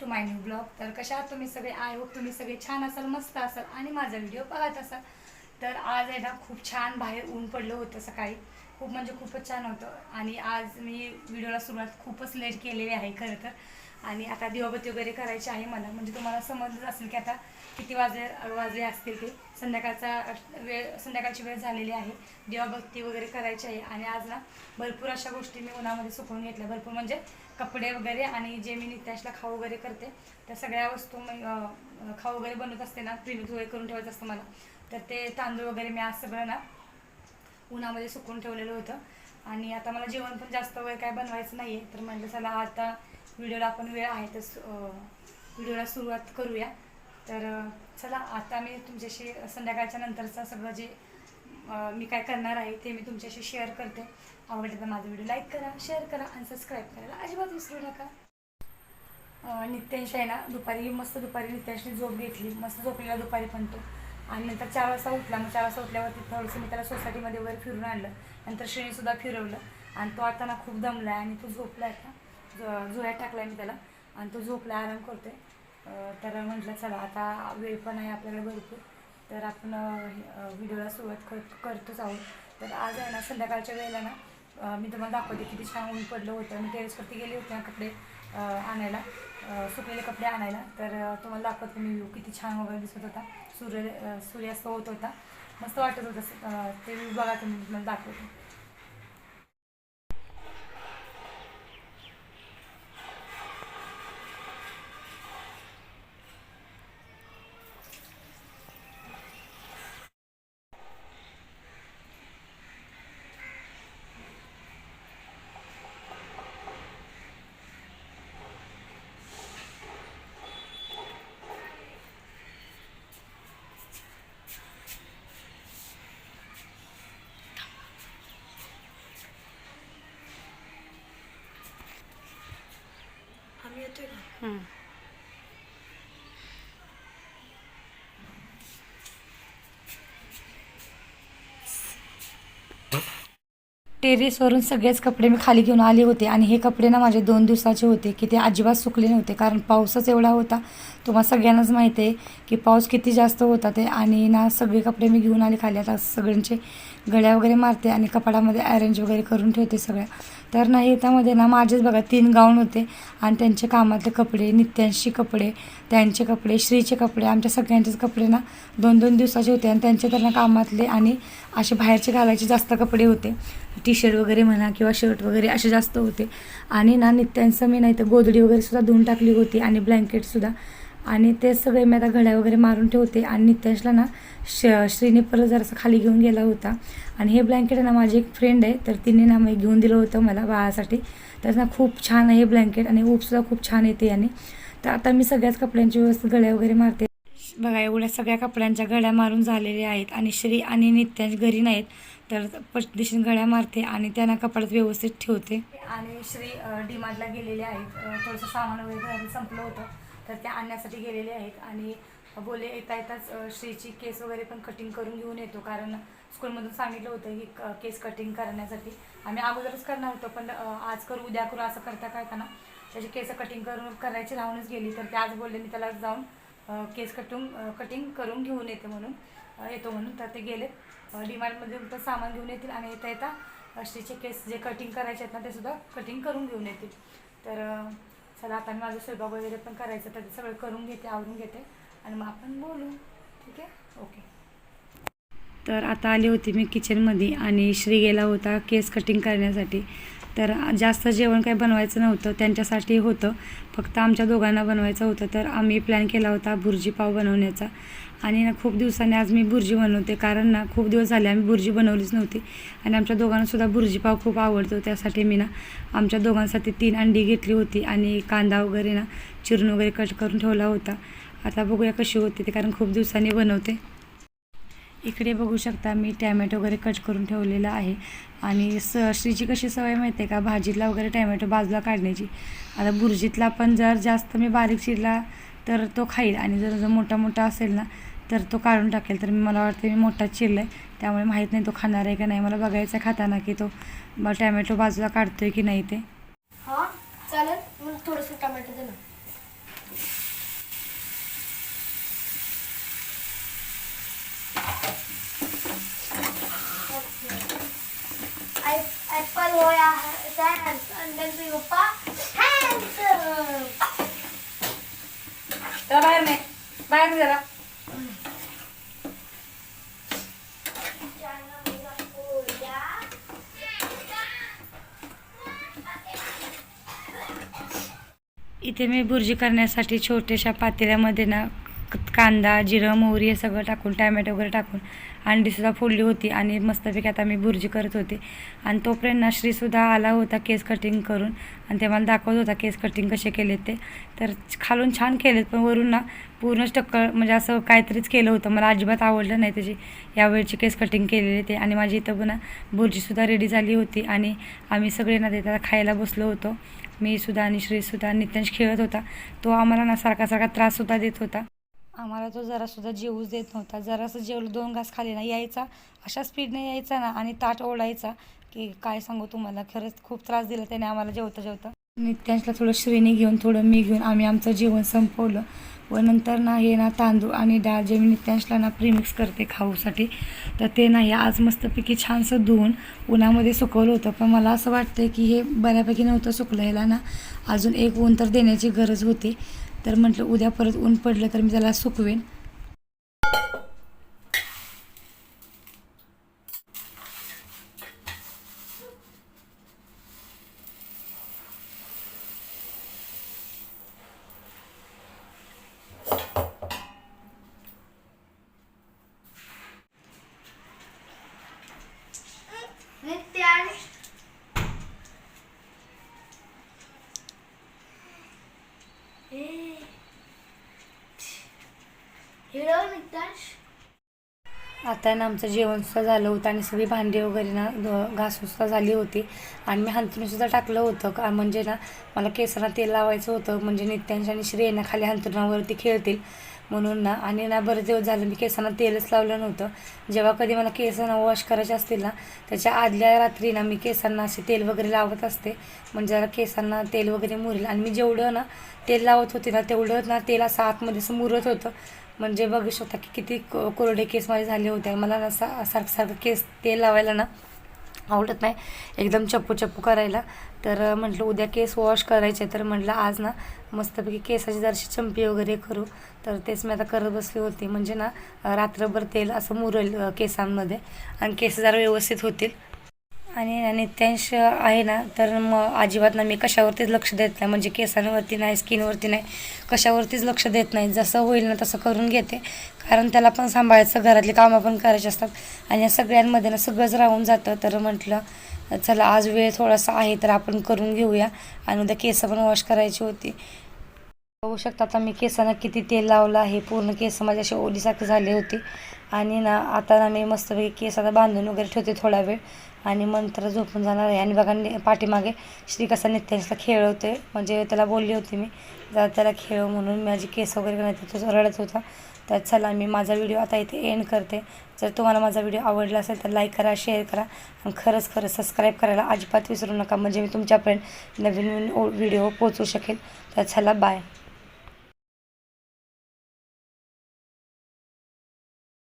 To my new blog तर कशा आहात तुम्ही सगळे? आय होप तुम्ही सगळे छान असाल मस्त असाल आणि माझा व्हिडिओ पाहत असाल. तर आज आहे ना खूप छान बाहेर ऊन पडलं होतं सकाळी. खूप म्हणजे खूपच छान होतं. आणि आज मी व्हिडिओला सुरुवात खूपच लेट केलेली आहे खरं तर. आणि आता दिवाबत्ती वगैरे करायची आहे मला. म्हणजे तुम्हाला समजलंच असेल की आता किती वाजले वाजले असतील ते. संध्याकाळचा वेळ संध्याकाळची वेळ झालेली आहे. दिवाबत्ती वगैरे करायची आहे. आणि आज ना भरपूर अशा गोष्टी मी उन्हामध्ये सुकवून घेतल्या. भरपूर म्हणजे कपडे वगैरे आणि जे मी नित्याशला खाऊ वगैरे करते त्या सगळ्या वस्तू मी खाऊ वगैरे बनवत असते ना प्रिमिक्स वगैरे करून ठेवायचं असतं मला. तर ते तांदूळ वगैरे मी आज सगळं ना उन्हामध्ये सुकून ठेवलेलं होतं. आणि आता मला जेवण पण जास्त वेळ काय बनवायचं नाही आहे तर म्हटलं चला आता व्हिडिओला आपण वेळ आहे तर सु- व्हिडिओला सुरुवात करूया. तर चला आता मी तुमच्याशी संध्याकाळच्या नंतरचं सगळं जे मी काय करणार आहे ते मी तुमच्याशी शेअर करते. आवडलं तर माझा व्हिडिओ लाईक करा शेअर करा आणि सबस्क्राईब करायला अजिबात विसरू नका. अं, नित्यांश आहे ना दुपारी मस्त दुपारी नित्यांशी झोप घेतली. मस्त झोपलेला दुपारी पण तो. आणि नंतर चार वाजता उठला. मग चार वाजता उठल्यावरती थोडंसं मी त्याला सोसायटीमध्ये वगैरे फिरून आणलं. नंतर श्रेणीसुद्धा फिरवलं. आणि तो आता ना खूप दमला आहे आणि तो झोपला आहे आता. झो झोळ्यात टाकला मी त्याला. आणि तो झोपला आराम करतोय. तर म्हटलं चला आता वेळ पण आहे आपल्याकडे भरपूर. तर आपण व्हिडिओला सुरुवात कर करतोच आहोत. तर आज आहे ना संध्याकाळच्या वेळेला ना मी तुम्हाला दाखवते किती छान ऊन पडलं होतं. मी टेरेसवरती गेले होते ना कपडे आणायला. सुकलेले कपडे आणायला. तर तुम्हाला दाखवते मी व्ह्यू किती छान वगैरे दिसत होता. सूर्य सूर्यास्त होत होता. मस्त वाटत होतं ते व्ह्यू बघा तुम्ही तुम्हाला दाखवते. आम्ही टेरेसवरून सगळेच कपडे मी खाली घेऊन आले होते आणि हे कपडे ना माझे दोन दिवसाचे होते की ते अजिबात सुकले नव्हते कारण पाऊसच एवढा होता. तुम्हाला सगळ्यांनाच माहिती आहे की पाऊस किती जास्त होता ते आणि ना सगळे कपडे मी घेऊन आले खाली. आता सगळ्यांचे गळ्या वगैरे मारते आणि कपाडामध्ये अरेंज वगैरे करून ठेवते सगळ्या. तर ना याच्यामध्ये ना माझेच बघा तीन गाऊन होते. आणि त्यांचे कामातले कपडे नित्यांशी कपडे त्यांचे कपडे श्रीचे कपडे आमच्या सगळ्यांचेच कपडे ना दोन दोन दिवसाचे होते. आणि त्यांचे त्यांना कामातले आणि असे बाहेरचे घालायचे जास्त कपडे होते. टी शर्ट वगैरे म्हणा किंवा शर्ट वगैरे असे जास्त होते. आणि ना नित्यांचं मी नाही तर गोदडी वगैरे सुद्धा धुवून टाकली होती आणि ब्लँकेटसुद्धा आणि ते सगळे मी आता घड्या वगैरे मारून ठेवते. आणि नित्यांशला ना श श्रीने परत जरासं खाली घेऊन गेला होता. आणि हे ब्लँकेट आहे ना माझी एक फ्रेंड आहे. तर तिने ना मग घेऊन दिलं होतं मला बाळासाठी. तर ना खूप छान आहे हे ब्लँकेट आणि ऊबसुद्धा खूप छान येते आणि तर आता मी सगळ्याच कपड्यांची व्यवस्थित गळ्या वगैरे मारते. बघा एवढ्या सगळ्या कपड्यांच्या गळ्या मारून झालेल्या आहेत. आणि श्री आणि नित्यांश घरी नाहीत. तर पटदिशीन गळ्या मारते आणि त्यांना कपड्यात व्यवस्थित ठेवते. आणि श्री डीमार्टला गेलेले आहेत. थोडंसं सामान वगैरे संपलं होतं. तर ते आणण्यासाठी गेलेले आहेत आणि बोले येता येताच श्रीची केस वगैरे पण कटिंग करून घेऊन येतो. कारण स्कूलमधून सांगितलं होतं की क- केस कटिंग करण्यासाठी. आम्ही अगोदरच करणार होतो पण आज करू उद्या करू असं करता करताना त्याची केस कटिंग करून करायची राहूनच गेली. तर ते आज बोलले मी त्याला जाऊन केस कटून कटिंग करून घेऊन येते म्हणून येतो म्हणून. तर ते गेले डीमार्टमध्ये तर सामान घेऊन येतील आणि येता येता श्रीचे केस जे कटिंग करायचे आहेत ना ते सुद्धा कटिंग करून घेऊन येतील. तर चला आता मी माझं स्वयंपाक वगैरे पण करायचं तर ते सगळं करून घेते आवरून घेते. आणि मग आपण बोलू. ठीक आहे? ओके तर आता आली होती मी किचनमध्ये आणि श्री गेला होता केस कटिंग करण्यासाठी. तर जास्त जेवण काही बनवायचं नव्हतं त्यांच्यासाठी होतं. फक्त आमच्या दोघांना बनवायचं होतं तर आम्ही प्लॅन केला होता भुर्जी पाव बनवण्याचा. आणि ना खूप दिवसांनी आज मी भुर्जी बनवते कारण ना खूप दिवस झाले आम्ही भुर्जी बनवलीच नव्हती. आणि आमच्या दोघांनासुद्धा भुर्जी पाव खूप आवडतो त्यासाठी मी ना आमच्या दोघांसाठी तीन अंडी घेतली होती आणि कांदा वगैरे ना चिरून वगैरे कट करून ठेवला होता. आता बघूया कशी होते ते कारण खूप दिवसांनी बनवते. इकडे बघू शकता मी टॅमॅटो वगैरे कट करून ठेवलेला आहे. आणि स श्रीची कशी सवय माहिती आहे का? भाजीतला वगैरे टॅमॅटो बाजूला काढण्याची. आता भुर्जीतला पण जर जास्त मी बारीक चिरला तर तो खाईल. आणि जर जर मोठा मोठा असेल ना तर तो काढून टाकेल. तर मी मला वाटतं मी मोठा चिरला आहे त्यामुळे माहीत नाही तो खाणार आहे का नाही. मला बघायचं आहे खाताना की तो टॅमॅटो बाजूला काढतोय की नाही ते. हां चालेल. थोडंसं टमाटर दे ना ऍपल होया त्यांचे पप्पा handsome. त्याला बाहेर नाही बाहेर जरा इथे मी भुर्जी करण्यासाठी छोट्याशा पातेल्यामध्ये ना कांदा जिरं मोहरी हे सगळं टाकून टॅमॅटो वगैरे टाकून अंडीसुद्धा फोडली होती आणि मस्तपैकी आता मी भुर्जी करत होते. आणि तोपर्यंत ना श्रीसुद्धा आला होता केस कटिंग करून आणि ते मला दाखवत होता केस कटिंग कसे केले ते. तर खालून छान केलेत पण वरून ना पूर्णच टक्कळ म्हणजे असं काहीतरीच केलं होतं. मला अजिबात आवडलं नाही त्याची यावेळची केस कटिंग केलेली ते. आणि माझी इथं पण भुर्जीसुद्धा बुर्जीसुद्धा रेडी झाली होती आणि आम्ही सगळे ना ते खायला बसलो होतो. मी सुद्धा आणि श्रीसुद्धा नित्यांश खेळत होता. तो आम्हाला ना सारखा सारखा त्राससुद्धा देत होता. आम्हाला तो जरासुद्धा जेवूच देत नव्हता. जरासं जेवलं दोन घास खाली ना यायचा. अशा स्पीडने यायचा ना आणि ताट ओढायचा की काय सांगू तुम्हाला खरंच खूप त्रास दिला त्याने आम्हाला जेवता जेवता. नित्यांशला थोडं श्रीने घेऊन थोडं मी घेऊन आम्ही आमचं जेवण संपवलं. व नंतर ना हे ना तांदूळ आणि डाळ जे मी नित्यांशला ना प्रीमिक्स करते खाऊसाठी तर ते नाही आज मस्तपैकी छानसं धुवून उन्हामध्ये सुकवलं होतं. पण मला असं वाटतं की हे बऱ्यापैकी नव्हतं सुकलं. ह्याला ना अजून एक ऊन तर देण्याची गरज होती. तर म्हटलं उद्या परत ऊन पडलं तर मी त्याला सुकवेन. आता ना आमचं जेवणसुद्धा झालं होतं आणि सगळी भांडी वगैरे ना ध- घासूनसुद्धा झाली होती. आणि मी हंतरूनसुद्धा टाकलं होतं. का म्हणजे ना मला केसांना तेल लावायचं होतं. म्हणजे नित्यांश आणि श्री खाली हंतरुणावरती खेळतील म्हणून ना. आणि ना बरेच दिवस झालं मी केसांना तेलच लावलं नव्हतं. जेव्हा कधी मला केसांना वॉश करायचे असतील ना त्याच्या आदल्या रात्री ना मी केसांना असे तेल वगैरे लावत असते. म्हणजे जरा केसांना तेल वगैरे मुरेल. आणि मी जेवढं ना तेल लावत होते ना तेवढं ना तेल असं आतमध्ये असं मुरत होतं. म्हणजे बघू शकता की किती को- कोरडे केस माझे झाले होते. मला ना सा सारखं सारखं केस तेल लावायला ना आवडत नाही. एकदम चप्पू चप्पू करायला. तर म्हटलं उद्या केस वॉश करायचे तर म्हटलं आज ना मस्तपैकी केसाची जरशी चंपी वगैरे करू. तर तेच मी आता करत बसली होती. म्हणजे ना रात्रभर तेल असं मुरेल केसांमध्ये. आणि केस जरा व्यवस्थित होतील. आणि नित्यांश आहे ना तर मग अजिबात ना मी कशावरतीच लक्ष देत नाही. म्हणजे केसांवरती नाही स्किनवरती नाही कशावरतीच लक्ष देत नाही. जसं होईल ना तसं करून घेते. कारण त्याला पण सांभाळायचं घरातली कामं पण करायची असतात. आणि या सगळ्यांमध्ये ना सगळंच राहून जातं. तर म्हटलं चला आज वेळ थोडासा आहे तर आपण करून घेऊया. आणि उद्या केस पण वॉश करायची होती. बघू शकता आता मी केसांना किती तेल लावलं आहे. पूर्ण केस माझी अशी ओलीसारखी झाले होते. आणि ना आता ना मी मस्तपैकी केस आता बांधून वगैरे ठेवते थोडा वेळ. आणि मंत्र झोपून जाणार आहे. आणि बघा पाठीमागे श्री कसा नित्यांशला खेळवते म्हणजे त्याला बोलली होती मी जरा त्याला खेळव म्हणून. माझी केस वगैरे नाही तो रडत होता. तर चला मी माझा व्हिडिओ आता इथे एंड करते. जर तुम्हाला माझा व्हिडिओ आवडला असेल तर लाईक करा शेअर करा. आणि खरंच खरंच सबस्क्राईब करायला अजिबात विसरू नका. म्हणजे मी तुमच्यापर्यंत नवीन नवीन व्हिडिओ पोचवू शकेल. तर चला बाय